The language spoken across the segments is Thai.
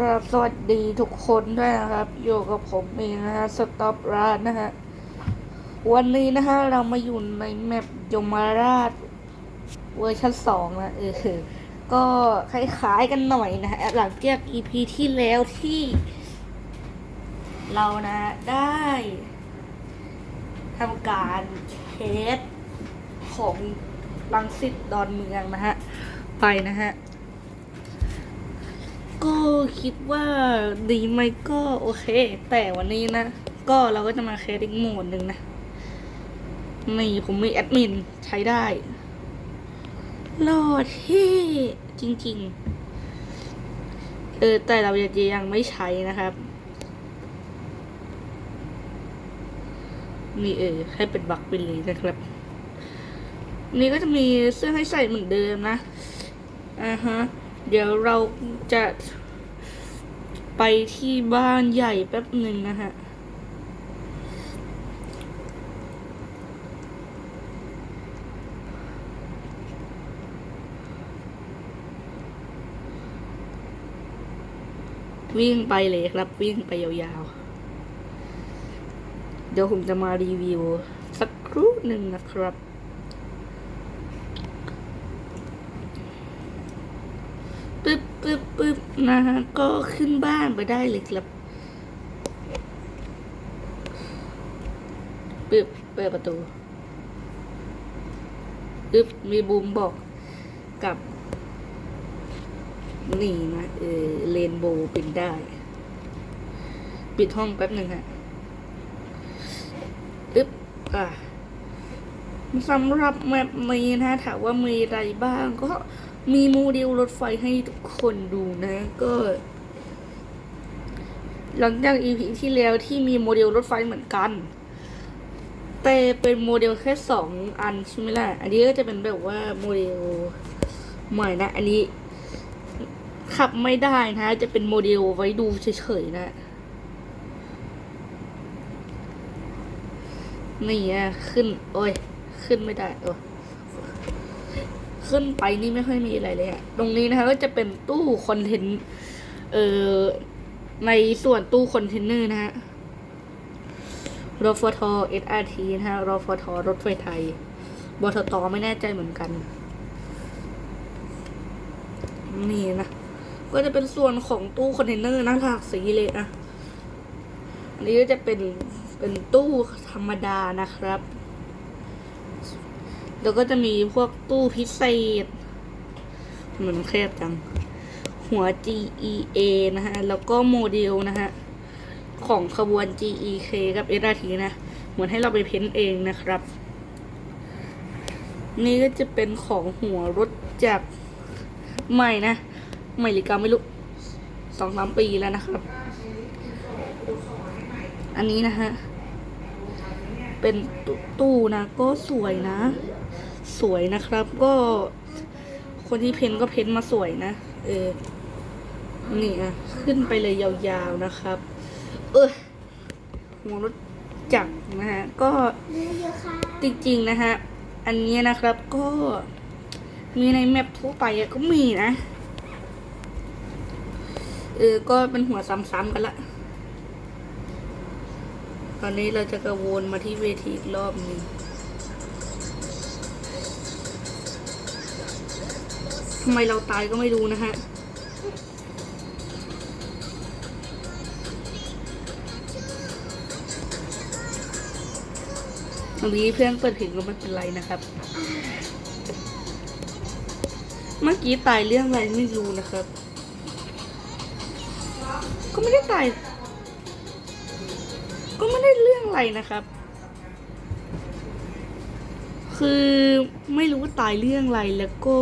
กราบสวัสดีทุกคนด้วยนะครับ อยู่กับผมเองนะฮะสต็อปร้านนะฮะ วันนี้นะฮะ เรามาอยู่ในแมปยมราชเวอร์ชันสองนะเออก็คล้ายๆกันหน่อยนะฮะ หลังจาก EP ที่แล้วที่ เรานะได้ทำการเทสของลังสิตดอนเมืองนะฮะ ไปนะฮะ ก็คิดว่าดีไหมก็โอเค แต่วันนี้นะ ก็เราก็จะมาแคสอีกโหมดหนึ่งนะนี่ผมมีแอดมินใช้ได้หล่อเท่จริง ๆ เออ แต่เราจะยังไม่ใช้นะครับ นี่เออ ให้เป็นบักไปเลยนะครับ นี่ก็จะมีเสื้อให้ใส่เหมือนเดิมนะอ่าฮะ เดี๋ยวเราจะไปที่บ้านใหญ่แป๊บหนึ่งนะฮะ วิ่งไปเลยครับวิ่งไปยาวๆ เดี๋ยวผมจะมารีวิว สักครู่หนึ่งนะครับ ปึ๊บปึ๊บนะฮะก็ขึ้นบ้านไปได้เลยครับปึ๊บเปิดประตูปึ๊บมีบูมบอกกับ นี่นะ เออเลนโบว์เป็นได้ ปิดห้องแป๊บหนึ่งฮะปึ๊บอะสำหรับแมปนี้นะถามว่ามีอะไรบ้างก็ มีโมเดลรถไฟให้ทุกคนดูนะ ก็ หลังจาก EP ที่แล้วที่มีโมเดลรถไฟเหมือนกัน แต่เป็นโมเดลแค่สองอันใช่ไหมล่ะ อันนี้ก็จะเป็นแบบว่าโมเดลใหม่นะ อันนี้ ขับไม่ได้นะ จะเป็นโมเดลไว้ดูเฉยๆนะนี่อะขึ้น โอ้ย ขึ้นไม่ได้โอ้ย ขึ้นไปนี่ไม่ค่อยมีอะไรเลยอะตรงนี้นะคะ ก็จะเป็นตู้คอนเทนต์เอ่อในส่วนตู้คอนเทนเนอร์นะฮะรฟท SRT นะฮะรฟทรถไฟไทยบทตไม่แน่ใจเหมือนกัน นี่นะ ก็จะเป็นส่วนของตู้คอนเทนเนอร์นะหลากสีเลยอะอันนี้ก็จะเป็นเป็นตู้ธรรมดานะครับ แล้วก็จะมีพวกตู้พิเศษเหมือนแคบจัง หัว GEA นะฮะ แล้วก็โมเดลนะฮะ ของขบวน GEK กับ SRT นะ เหมือนให้เราไปเพ้นท์เองนะครับ นี่ก็จะเป็นของหัวรถจากใหม่นะ ใหม่หรือกาไม่รู้สองสามปีแล้วนะครับ อันนี้นะฮะ เป็นตู้ตู้นะ ก็สวยนะ สวยนะครับ ก็ คนที่เพ้นก็เพ้นมาสวยนะ เออ นี่อะ ขึ้นไปเลยยาวๆนะครับ เออหัวรถจักรนะฮะ ก็จริงๆนะฮะ อันนี้นะครับก็มีในแมปทั่วไปก็มีนะ เออ ก็เป็นหัวซ้ำๆกันละ ตอนนี้เราจะกระวนมาที่เวทีอีกรอบหนึงทำไมเราตายก็ไม่รู้นะฮะตรงนี้เพื่อนเปิดเพลงก็ไม่เป็นไรนะครับ เมื่อกี้ตายเรื่องอะไรไม่รู้นะครับ ก็ไม่ได้ตาย ก็ไม่ได้เรื่องอะไรนะครับ คือไม่รู้ว่าตายเรื่องอะไรแล้วก็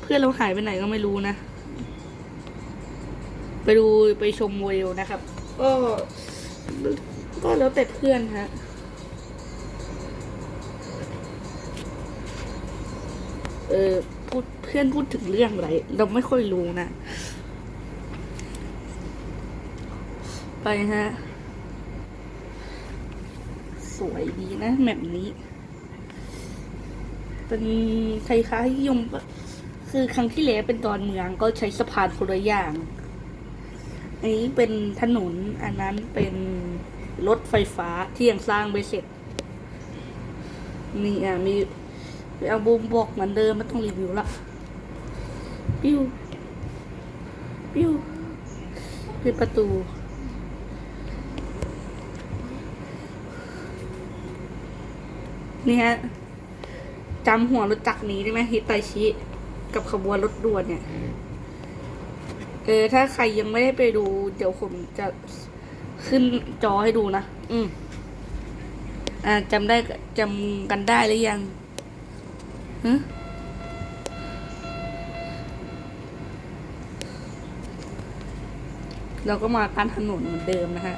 เพื่อนเราหายไปไหนก็ไม่รู้นะ ไปดูไปชมโมเดลนะครับ ก็ก็แล้วแต่เพื่อนฮะเออพูดเพื่อนพูดถึงเรื่องอะไร เราไม่ค่อยรู้นะ ไปฮะ สวยดีนะแบบนี้ เป็นคล้ายๆยมคือครั้งที่แล้วเป็นตอนเมืองก็ใช้สะพานคนละอย่างอันนี้เป็นถนนอันนั้นเป็นรถไฟฟ้าที่ยังสร้างไม่เสร็จ นี่อะมีเอาบูมบอกเหมือนเดิมไม่ต้องรีวิวละปิ้วปิ้วปิดประตู นี่ฮะจำหัวรถจักรนี้ได้ไหมฮิตไตชิ กับขบวนรถด่วนเนี่ย เออ ถ้าใครยังไม่ได้ไปดู เดี๋ยวผมจะขึ้นจอให้ดูนะ อืมอ่าจำได้จำกันได้หรือยังฮะเราก็มาการถนนเหมือนเดิมนะฮะ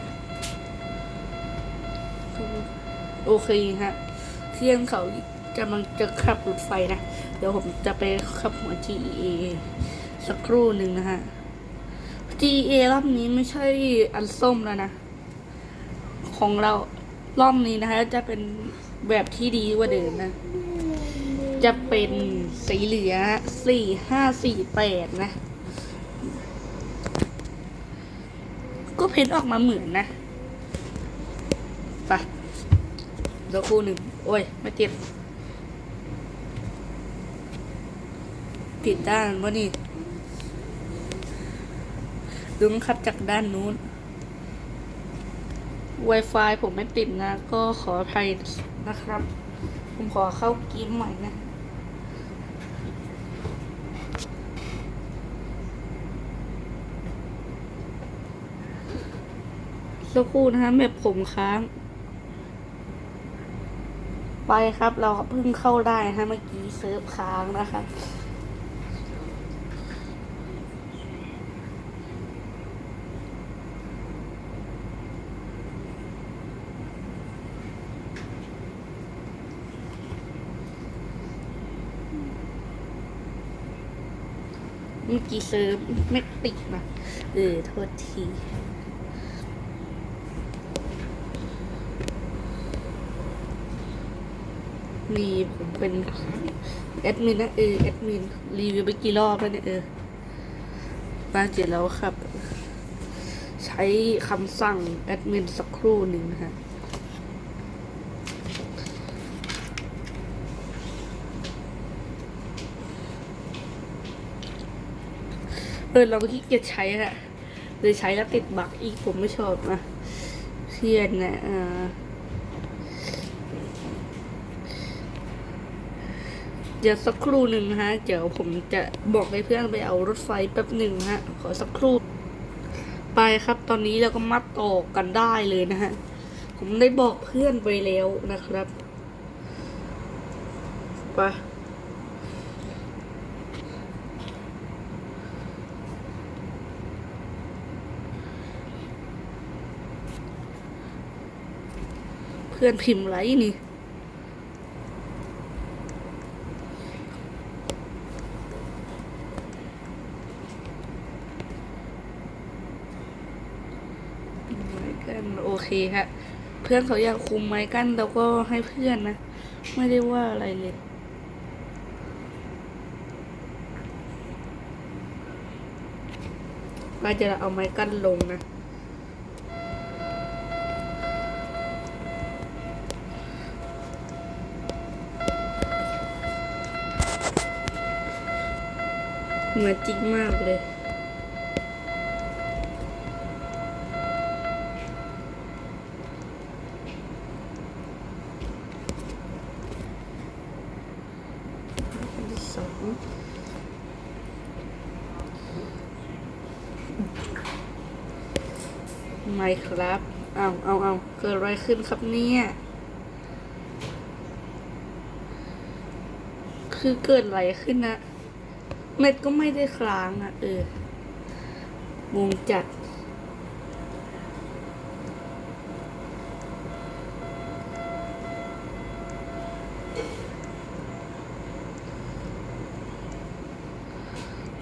โอเคฮะเที่ยงเขากำลังจะขับรถไฟนะ เดี๋ยวผมจะไปขับหัว GEA สักครู่หนึ่งนะฮะ GEA รอบนี้ไม่ใช่อันส้มแล้วนะ ของเรารอบนี้นะคะ จะเป็นแบบที่ดีกว่าเดิมนะ จะเป็นสีเหลืองสี่ห้าสี่แปดนะ ก็เพ้นท์ออกมาเหมือนนะ ไป เดี๋ยวคู่หนึ่ง โอ้ย ไม่ติด ติดด้านวะนี่ดึงขับจากด้านนู้น Wi-Fi ผมไม่ติดนะ ก็ขออภัยนะครับ ผมขอเข้าเกมใหม่นะสักครู่นะฮะแบบผมค้าง ไปครับเราเพิ่งเข้าได้ฮะเมื่อกี้เซิร์ฟค้างนะคะเมื่อกี้เซิร์ฟไม่ติดนะเออโทษที มีผมเป็นแอดมินนะเออแอดมินรีวิวไปกี่รอบแล้วเนี่ยเออมาเจ็ดแล้วครับ ใช้คำสั่งแอดมินสักครู่หนึ่งนะฮะเออเราก็ขี้เกียจใช้อะเลยใช้แล้วติดบักอีกผมไม่ชอบนะเทียนนะอ่า เดี๋ยวสักครู่หนึ่งนะฮะ เดี๋ยวผมจะบอกให้เพื่อนไปเอารถไฟแป๊บหนึ่งนะฮะ ขอสักครู่ ไปครับ ตอนนี้เราก็มัดต่อกันได้เลยนะฮะ ผมได้บอกเพื่อนไปแล้วนะครับ ไปเพื่อนพิมพ์ไรนี่ ไมันโอเคฮะ เพื่อนเขาอยากคุมไม้กั้นเราก็ให้เพื่อนนะ ไม่ได้ว่าอะไรเลยเราจะเอาไม้กั้นลงนะมือนจริงมากเลย อันที่สอง ไม่ครับ เอาเอาเอาเกิดอะไรขึ้นครับเนี่ย คือเกิดอะไรขึ้นนะ เม็ดก็ไม่ได้ค้างอะ เออวงจัด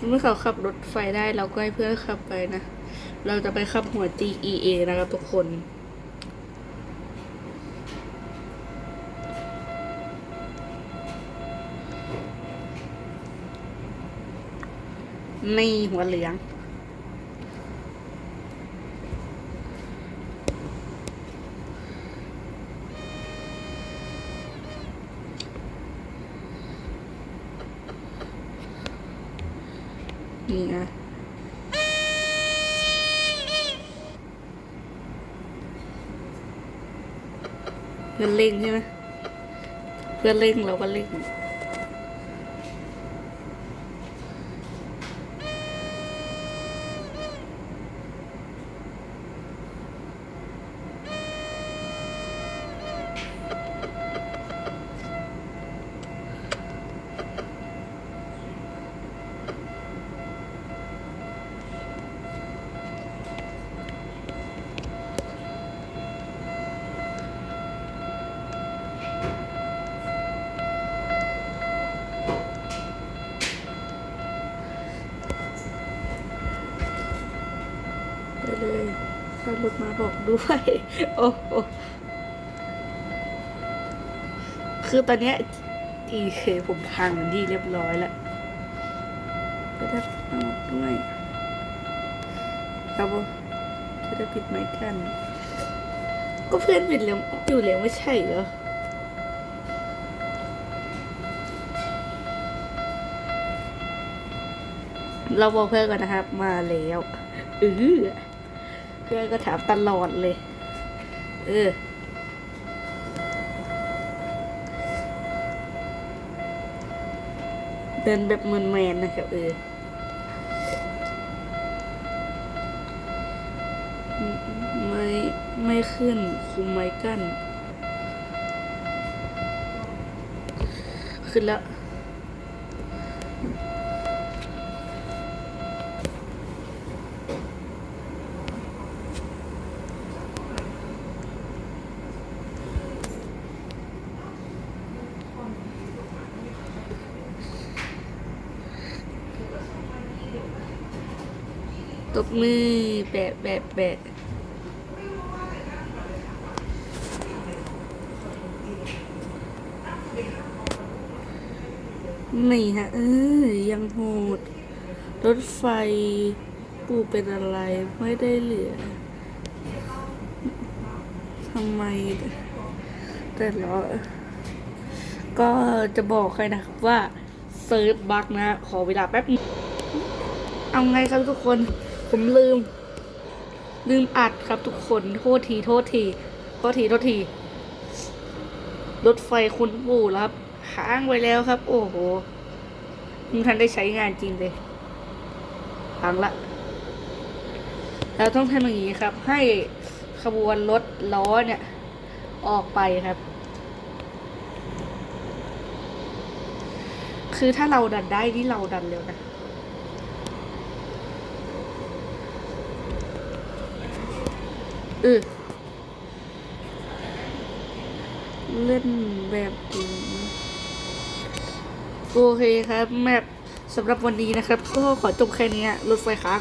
เมื่อเขาขับรถไฟได้เราก็ให้เพื่อนขับไปนะ เราจะไปขับหัว G E A นะครับทุกคนนี่หัวเหลือง นี่นะ เพื่อนเล่งใช่ไหมเพื่อนเล่งเราก็เล่ง เลยถ้ารถมาบอกด้วย โอ้โหคือตอนเนี้ยอีเคผมพังที่เรียบร้อยแล้วก็ได้เอาด้วยครับผมจะได้ปิดไม้กัน ก็เพื่อนปิดแล้วอยู่แล้วไม่ใช่เหรอเราบอกเพื่อนก่อนนะครับ มาแล้วเออ เพื่อนก็ถามตลอดเลย เออ เดินแบบเมือนแมนนะครับเออไม่ไม่ขึ้น คุมไม้กั้น ขึ้นแล้ว ต บมือแปะแปะแปะนี่ฮะเออยังโหด รถไฟปูเป็นอะไรไม่ได้เหลือทำไม แต่ละก็จะบอกใครนะครับว่าเซิร์ฟบักนะ ขอเวลาแป๊บนึงเอาไงครับทุกคน ผมลืม ลืมอัดครับทุกคนโทษทีโทษทีโทษทีโทษทีรถไฟคุณปู่ครับค้างไว้แล้วครับ โอ้โหมึงทันได้ใช้งานจริงเลยพังละเราต้องทำอย่างนี้ครับ ให้ขบวนรถล้อเนี่ย ออกไปครับ คือถ้าเราดันได้ที่เราดันเร็วนะ เออเล่นแบบโอเคครับแมปสำหรับวันนี้นะครับ ก็ขอจบแค่นี้รถไฟค้าง